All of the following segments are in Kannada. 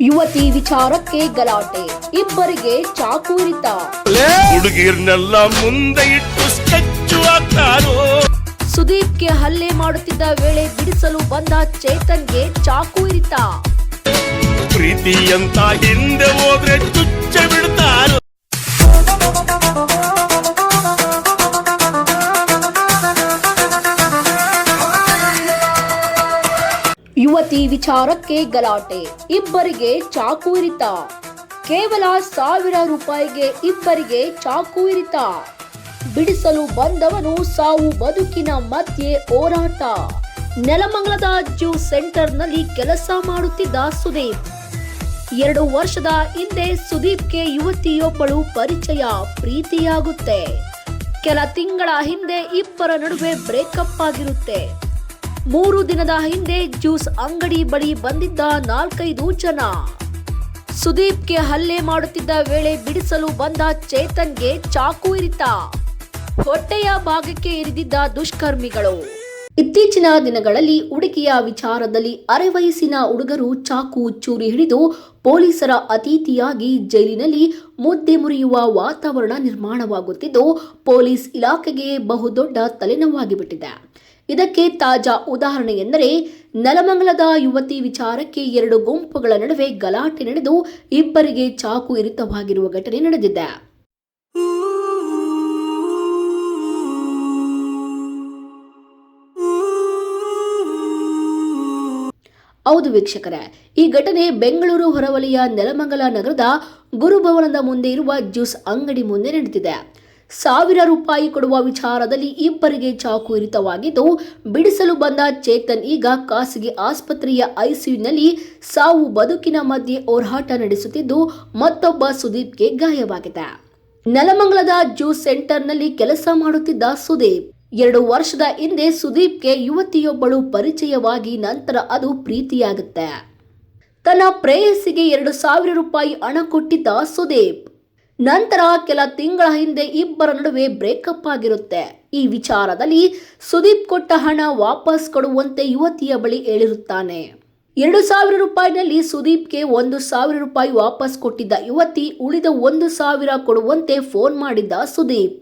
ಯುವತಿ ವಿಚಾರಕ್ಕೆ ಗಲಾಟೆ. ಇಬ್ಬರಿಗೆ ಚಾಕುರಿತ ಹುಡುಗಿರ್ನೆಲ್ಲ ಮುಂದೆ ಇಟ್ಟು ಸ್ಕೆಚ್ಚು ಹಾಕ್ತಾರೋ? ಸುದೀಪ್ಗೆ ಹಲ್ಲೆ ಮಾಡುತ್ತಿದ್ದ ವೇಳೆ ಬಿಡಿಸಲು ಬಂದ ಚೇತನ್ಗೆ ಚಾಕು ಇರಿತ. ಪ್ರೀತಿ ಅಂತ ಹಿಂದೆ ಹೋದ್ರೆ ಚುಚ್ಚ ಬಿಡ್ತಾರೋ ಯುವತಿ ವಿಚಾರಕ್ಕೆ ಗಲಾಟೆ. ಇಬ್ಬರಿಗೆ ಚಾಕು ಇರಿತ. ಕೇವಲ ಸಾವಿರ ರೂಪಾಯಿಗೆ ಇಬ್ಬರಿಗೆ ಚಾಕು ಇರಿತ. ಬಿಡಿಸಲು ಬಂದವನು ಸಾವು ಬದುಕಿನ ಮಧ್ಯೆ ಹೋರಾಟ. ನೆಲಮಂಗಲದ ಜ್ಯೂಸ್ ಸೆಂಟರ್ನಲ್ಲಿ ಕೆಲಸ ಮಾಡುತ್ತಿದ್ದ ಸುದೀಪ್. ಎರಡು ವರ್ಷದ ಹಿಂದೆ ಸುದೀಪ್ಗೆ ಯುವತಿಯೊಬ್ಬಳು ಪರಿಚಯ ಪ್ರೀತಿಯಾಗುತ್ತೆ. ಕೆಲ ತಿಂಗಳ ಹಿಂದೆ ಇಬ್ಬರ ನಡುವೆ ಬ್ರೇಕಪ್ ಆಗಿರುತ್ತೆ. ಮೂರು ದಿನದ ಹಿಂದೆ ಜ್ಯೂಸ್ ಅಂಗಡಿ ಬಳಿ ಬಂದಿದ್ದ ನಾಲ್ಕೈದು ಜನ. ಸುದೀಪ್ಗೆ ಹಲ್ಲೆ ಮಾಡುತ್ತಿದ್ದ ವೇಳೆ ಬಿಡಿಸಲು ಬಂದ ಚೇತನ್ಗೆ ಚಾಕು ಇರಿತ. ಹೊಟ್ಟೆಯ ಭಾಗಕ್ಕೆ ಇರಿದಿದ್ದ ದುಷ್ಕರ್ಮಿಗಳು. ಇತ್ತೀಚಿನ ದಿನಗಳಲ್ಲಿ ಹುಡುಗಿಯ ವಿಚಾರದಲ್ಲಿ ಅರೆ ವಯಸ್ಸಿನ ಹುಡುಗರು ಚಾಕು ಚೂರಿ ಹಿಡಿದು ಪೊಲೀಸರ ಅತಿಥಿಯಾಗಿ ಜೈಲಿನಲ್ಲಿ ಮುದ್ದೆ ಮುರಿಯುವ ವಾತಾವರಣ ನಿರ್ಮಾಣವಾಗುತ್ತಿದ್ದು, ಪೊಲೀಸ್ ಇಲಾಖೆಗೆ ಬಹುದೊಡ್ಡ ತಲೆನೋವಾಗಿಬಿಟ್ಟಿದೆ. ಇದಕ್ಕೆ ತಾಜಾ ಉದಾಹರಣೆ ಎಂದರೆ ನೆಲಮಂಗಲದ ಯುವತಿ ವಿಚಾರಕ್ಕೆ ಎರಡು ಗುಂಪುಗಳ ನಡುವೆ ಗಲಾಟೆ ನಡೆದು ಇಬ್ಬರಿಗೆ ಚಾಕು ಇರಿತವಾಗಿರುವ ಘಟನೆ ನಡೆದಿದೆ. ಹೌದು ವೀಕ್ಷಕರೇ, ಈ ಘಟನೆ ಬೆಂಗಳೂರು ಹೊರವಲಯ ನೆಲಮಂಗಲ ನಗರದ ಗುರುಭವನದ ಮುಂದೆ ಇರುವ ಜ್ಯೂಸ್ ಅಂಗಡಿ ಮುಂದೆ ನಡೆದಿದೆ. ಸಾವಿರ ರೂಪಾಯಿ ಕೊಡುವ ವಿಚಾರದಲ್ಲಿ ಇಬ್ಬರಿಗೆ ಚಾಕು ಇರಿತವಾಗಿದ್ದು, ಬಿಡಿಸಲು ಬಂದ ಚೇತನ್ ಈಗ ಖಾಸಗಿ ಆಸ್ಪತ್ರೆಯ ಐಸಿಯುನಲ್ಲಿ ಸಾವು ಬದುಕಿನ ಮಧ್ಯೆ ಹೋರಾಟ ನಡೆಸುತ್ತಿದ್ದು, ಮತ್ತೊಬ್ಬ ಸುದೀಪ್ಗೆ ಗಾಯವಾಗಿದೆ. ನೆಲಮಂಗಲದ ಜ್ಯೂಸ್ ಸೆಂಟರ್ನಲ್ಲಿ ಕೆಲಸ ಮಾಡುತ್ತಿದ್ದ ಸುದೀಪ್, ಎರಡು ವರ್ಷದ ಹಿಂದೆ ಸುದೀಪ್ಗೆ ಯುವತಿಯೊಬ್ಬಳು ಪರಿಚಯವಾಗಿ ನಂತರ ಅದು ಪ್ರೀತಿಯಾಗುತ್ತೆ. ತನ್ನ ಪ್ರೇಯಸಿಗೆ ಎರಡು ಸಾವಿರ ರೂಪಾಯಿ ಹಣ ಕೊಟ್ಟಿದ್ದ ಸುದೀಪ್ ನಂತರ ಕೆಲ ತಿಂಗಳ ಹಿಂದೆ ಇಬ್ಬರ ನಡುವೆ ಬ್ರೇಕಪ್ ಆಗಿರುತ್ತೆ. ಈ ವಿಚಾರದಲ್ಲಿ ಸುದೀಪ್ ಕೊಟ್ಟ ಹಣ ವಾಪಸ್ ಕೊಡುವಂತೆ ಯುವತಿಯ ಬಳಿ ಹೇಳಿರುತ್ತಾನೆ. ಎರಡು ಸಾವಿರ ರೂಪಾಯಿನಲ್ಲಿ ಸುದೀಪ್ಗೆ ಒಂದು ಸಾವಿರ ರೂಪಾಯಿ ವಾಪಸ್ ಕೊಟ್ಟಿದ್ದ ಯುವತಿ ಉಳಿದ ಒಂದು ಸಾವಿರ ಕೊಡುವಂತೆ ಫೋನ್ ಮಾಡಿದ್ದ ಸುದೀಪ್.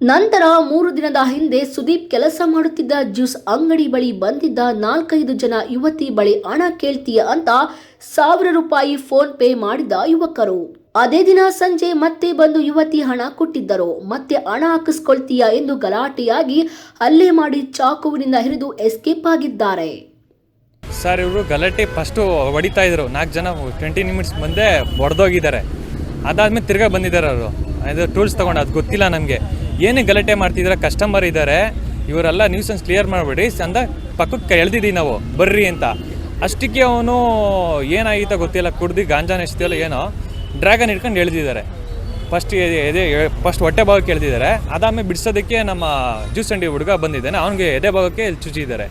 ನಂತರ ಮೂರು ದಿನದ ಹಿಂದೆ ಸುದೀಪ್ ಕೆಲಸ ಮಾಡುತ್ತಿದ್ದ ಜ್ಯೂಸ್ ಅಂಗಡಿ ಬಳಿ ಬಂದಿದ್ದ ನಾಲ್ಕೈದು ಜನ ಯುವತಿ ಬಳಿ ಹಣ ಕೇಳ್ತೀಯ ಅಂತ ಸಾವಿರ ರೂಪಾಯಿ ಫೋನ್ ಪೇ ಮಾಡಿದ ಯುವಕರು. ಅದೇ ದಿನ ಸಂಜೆ ಮತ್ತೆ ಬಂದು ಯುವತಿ ಹಣ ಕೊಟ್ಟಿದ್ದರು. ಮತ್ತೆ ಹಣ ಹಾಕಿಸ್ಕೊಳ್ತೀಯಾ ಎಂದು ಗಲಾಟೆಯಾಗಿ ಹಲ್ಲೆ ಮಾಡಿ ಚಾಕುವಿನಿಂದ ಹಿಡಿದು ಎಸ್ಕೇಪ್ ಆಗಿದ್ದಾರೆ. ಸರ್, ಇವರು ಗಲಾಟೆ ಫಸ್ಟು ಹೊಡಿತಾ ಇದ್ರು. ನಾಲ್ಕು ಜನ ಟ್ವೆಂಟಿ ನಿಮಿಟ್ಸ್ ಮುಂದೆ ಹೊಡೆದೋಗಿದ್ದಾರೆ ಅದಾದ್ಮೇಲೆ ತಿರ್ಗಾ ಬಂದಿದ್ದಾರೆ ಅವರು. ಇದು ಟೂಲ್ಸ್ ತೊಗೊಂಡು, ಅದು ಗೊತ್ತಿಲ್ಲ ನಮಗೆ. ಏನೇ ಗಲಾಟೆ ಮಾಡ್ತಿದ್ರೆ ಕಸ್ಟಮರ್ ಇದ್ದಾರೆ ಇವರೆಲ್ಲ ನ್ಯೂಸನ್ಸ್ ಕ್ಲಿಯರ್ ಮಾಡಬೇಡಿ, ಅಂದ ಪಕ್ಕಕ್ಕೆ ಎಳ್ದಿದ್ದೀವಿ ನಾವು. ಬರ್ರಿ ಅಂತ. ಅಷ್ಟಕ್ಕೆ ಅವನು ಏನಾಗಿತ್ತೋ ಗೊತ್ತಿಲ್ಲ, ಕುಡ್ದು ಗಾಂಜಾನ ಎಷ್ಟಿಲ್ಲ ಏನೋ. ಡ್ರ್ಯಾಗನ್ ಹಿಡ್ಕೊಂಡು ಎಳ್ದಿದ್ದಾರೆ. ಫಸ್ಟ್ ಎದೆ ಫಸ್ಟ್ ಹೊಟ್ಟೆ ಭಾಗಕ್ಕೆ ಎಳ್ದಿದ್ದಾರೆ ಅದಾದ್ಮೇಲೆ ಬಿಡಿಸೋದಕ್ಕೆ ನಮ್ಮ ಜ್ಯೂಸ್ ಅಂಡಿ ಹುಡುಗ ಬಂದಿದ್ದಾನೆ. ಅವನಿಗೆ ಎದೆ ಭಾಗಕ್ಕೆ ಚುಚ್ಚಿದ್ದಾರೆ.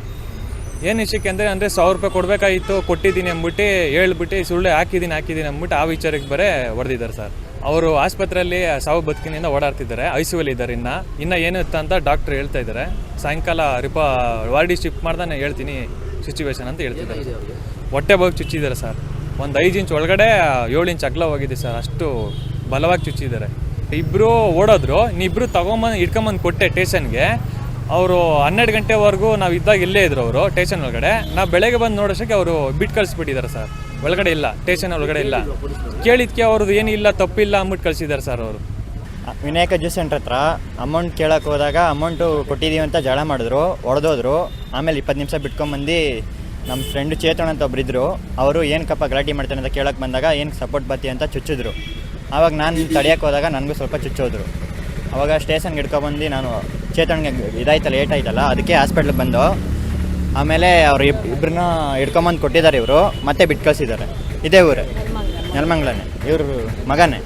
ಏನು ವಿಷಯಕ್ಕೆ ಅಂದರೆ ಅಂದರೆ ಸಾವಿರ ರೂಪಾಯಿ ಕೊಡಬೇಕಾಗಿತ್ತು ಕೊಟ್ಟಿದ್ದೀನಿ ಅಂದ್ಬಿಟ್ಟು ಹೇಳ್ಬಿಟ್ಟು ಸುಳ್ಳು ಹಾಕಿದ್ದೀನಿ ಹಾಕಿದ್ದೀನಿ ಅಂದ್ಬಿಟ್ಟು ಆ ವಿಚಾರಕ್ಕೆ ಬರೇ ಹೊಡೆದಿದ್ದಾರೆ ಸರ್. ಅವರು ಆಸ್ಪತ್ರೆಯಲ್ಲಿ ಸಾವು ಬದುಕಿನಿಂದ ಓಡಾಡ್ತಿದ್ದಾರೆ ಐ ಸಿ ಇದ್ದಾರೆ ಇನ್ನು. ಇನ್ನು ಏನು ಇತ್ತ ಅಂತ ಡಾಕ್ಟ್ರ್ ಹೇಳ್ತಾ ಇದ್ದಾರೆ. ಸಾಯಂಕಾಲ ರಿಪಾ ವಾರ್ಡಿ ಶಿಫ್ಟ್ ಮಾಡ್ದೆ ಹೇಳ್ತೀನಿ ಸಿಚುವೇಶನ್ ಅಂತ ಹೇಳ್ತಿದ್ದಾರೆ. ಹೊಟ್ಟೆ ಬಗ್ಗೆ ಚುಚ್ಚಿದ್ದಾರೆ ಸರ್. ಒಂದು ಐದು ಇಂಚ್ ಒಳಗಡೆ ಏಳು ಇಂಚ್ ಅಗ್ಲ ಹೋಗಿದೆ ಸರ್ ಅಷ್ಟು ಬಲವಾಗಿ ಚುಚ್ಚಿದ್ದಾರೆ. ಇಬ್ಬರು ಓಡೋದ್ರು. ಇನ್ನಿಬ್ರು ತಗೊಂಬಂದು, ಹಿಡ್ಕೊಂಬಂದು ಕೊಟ್ಟೆ ಟೇಷನ್ಗೆ ಅವರು ಹನ್ನೆರಡು ಗಂಟೆವರೆಗೂ ನಾವು ಇದ್ದಾಗ ಇಲ್ಲೇ ಇದ್ರು ಅವರು ಟೇಷನ್ ಒಳಗಡೆ. ನಾವು ಬೆಳಗ್ಗೆ ಬಂದು ನೋಡೋಷಕ್ಕೆ ಅವರು ಬಿಟ್ಟು ಕಳಿಸ್ಬಿಟ್ಟಿದ್ದಾರೆ ಸರ್ ಒಳಗಡೆ ಇಲ್ಲ ಟೇಷನ್ ಒಳಗಡೆ ಇಲ್ಲ. ಕೇಳಿದ್ಕೆ ಅವ್ರದ್ದು ಏನಿಲ್ಲ ತಪ್ಪಿಲ್ಲ ಅಂದ್ಬಿಟ್ಟು ಕಳಿಸಿದ್ದಾರೆ ಸರ್ ಅವರು. ವಿನಾಯಕ ಜ್ಯೂಸ್ ಸೆಂಟ್ರ್ ಹತ್ರ ಅಮೌಂಟ್ ಕೇಳಕ್ಕೆ ಹೋದಾಗ ಅಮೌಂಟು ಕೊಟ್ಟಿದ್ದೀವಿ ಅಂತ ಜಳ ಮಾಡಿದ್ರು ಹೊಡೆದೋದ್ರು ಆಮೇಲೆ ಇಪ್ಪತ್ತು ನಿಮಿಷ ಬಿಟ್ಕೊಂಬಂದು ನಮ್ಮ ಫ್ರೆಂಡ್ ಚೇತನ್ ಅಂತ ಒಬ್ಬರಿದ್ದರು ಅವರು ಏನಕ್ಕಪ್ಪ ಗಲಾಟೆ ಮಾಡ್ತಾನೆ ಅಂತ ಕೇಳಕ್ಕೆ ಬಂದಾಗ ಏನು ಸಪೋರ್ಟ್ ಬತ್ತಿ ಅಂತ ಚುಚ್ಚಿದ್ರು. ಆವಾಗ ನಾನು ತಡೆಯೋಕ್ಕೆ ಹೋದಾಗ ನನಗೂ ಸ್ವಲ್ಪ ಚುಚ್ಚೋದ್ರು. ಅವಾಗ ಸ್ಟೇಷನ್ಗೆ ಹಿಡ್ಕೊಬಂದು ನಾನು ಚೇತನ್ಗೆ ಇದಾಯ್ತಲ್ಲ ಲೇಟ್ ಆಯ್ತಲ್ಲ ಅದಕ್ಕೆ ಹಾಸ್ಪಿಟ್ಲಿಗೆ ಬಂದು ಆಮೇಲೆ ಅವ್ರು ಇಬ್ ಇಬ್ಬರನ್ನ ಹಿಡ್ಕೊಂಬಂದು ಕೊಟ್ಟಿದ್ದಾರೆ ಇವರು, ಮತ್ತೆ ಬಿಟ್ಟು ಕಳಿಸಿದ್ದಾರೆ. ಇದೇ ಊರೇ. ನೆಲಮಂಗ್ಲನೇ. ಇವರು ಮಗನೇ.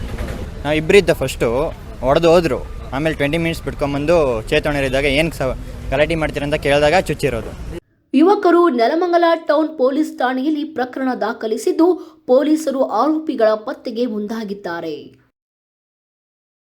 ನಾವು ಇಬ್ಬರಿದ್ದ ಫಸ್ಟು ಹೊಡೆದು ಹೋದರು. ಆಮೇಲೆ ಟ್ವೆಂಟಿ ಮಿನಿಟ್ಸ್ ಬಿಟ್ಕೊಂಬಂದು ಚೇತನರಿದ್ದಾಗ ಏನು ಸ, ಗಲಾಟೆ ಮಾಡ್ತೀರಂತ ಕೇಳಿದಾಗ ಚುಚ್ಚಿರೋದು. ಯುವಕರು ನೆಲಮಂಗಲ ಟೌನ್ ಪೊಲೀಸ್ ಠಾಣೆಯಲ್ಲಿ ಪ್ರಕರಣ ದಾಖಲಿಸಿದ್ದು ಪೊಲೀಸರು ಆರೋಪಿಗಳ ಪತ್ತೆಗೆ ಮುಂದಾಗಿದ್ದಾರೆ.